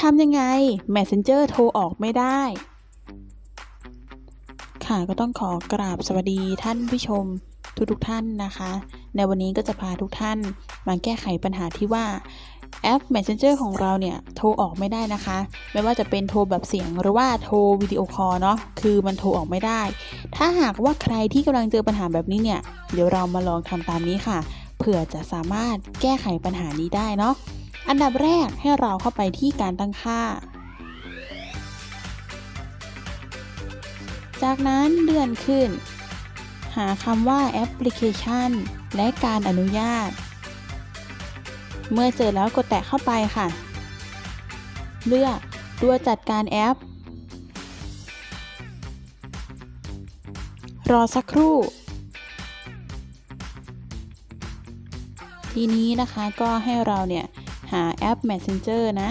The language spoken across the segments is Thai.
ทำยังไง Messenger โทรออกไม่ได้ ค่ะก็ต้องขอกราบสวัสดีท่านผู้ชมทุกทุกท่านนะคะ ในวันนี้ก็จะพาทุกท่านมาแก้ไขปัญหาที่ว่าแอป Messenger ของเราเนี่ยโทรออกไม่ได้นะคะ ไม่ว่าจะเป็นโทรแบบเสียงหรือว่าโทรวิดีโอคอลเนาะคือมันโทรออกไม่ได้ ถ้าหากว่าใครที่กำลังเจอปัญหาแบบนี้เนี่ย เดี๋ยวเรามาลองทำตามนี้ค่ะ เผื่อจะสามารถแก้ไขปัญหานี้ได้เนาะ อันดับแรกให้เราเข้าไปที่การตั้งค่า จากนั้นเลื่อนขึ้น หาคำว่าแอปพลิเคชัน และการอนุญาต เมื่อเจอแล้วกดแตะเข้าไปค่ะ เลือกตัวจัดการแอป รอสักครู่ทีนี้นะคะก็ให้เราเนี่ย หาแอป Messenger นะ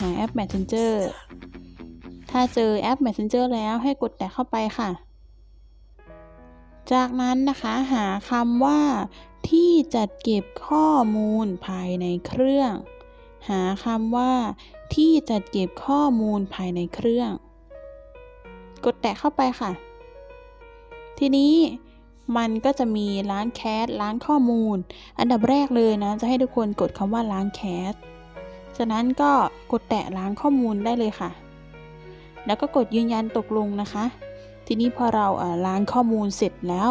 หาแอป Messenger ถ้าเจอแอป Messenger แล้วให้กดแตะเข้าไปค่ะ จากนั้นนะคะหาคำว่าที่จัดเก็บข้อมูลภายในเครื่อง หาคำว่าที่จัดเก็บข้อมูลภายในเครื่อง กดแตะเข้าไปค่ะ ทีนี้ มันก็จะมีล้างแคสล้างข้อมูล อันดับแรกเลยนะ จะให้ทุกคนกดคำว่าล้างแคสจากนั้นก็กดแตะล้างข้อมูลได้เลยค่ะ แล้วก็กดยืนยันตกลงนะคะ ทีนี้พอเราเออล้างข้อมูลเสร็จแล้ว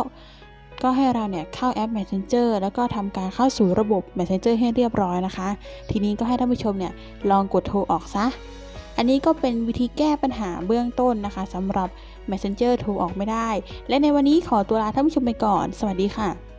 ก็ให้เราเนี่ยเข้าแอป Messenger แล้วก็ทำการเข้าสู่ระบบ Messenger ให้เรียบร้อยนะคะ ทีนี้ก็ให้ท่านผู้ชมเนี่ยลองกดโทรออกซะ อันนี้ก็เป็นวิธีแก้ปัญหาเบื้องต้นนะคะสำหรับ Messenger โทรออกไม่ได้ และในวันนี้ขอตัวลาท่านผู้ชมไปก่อน สวัสดีค่ะ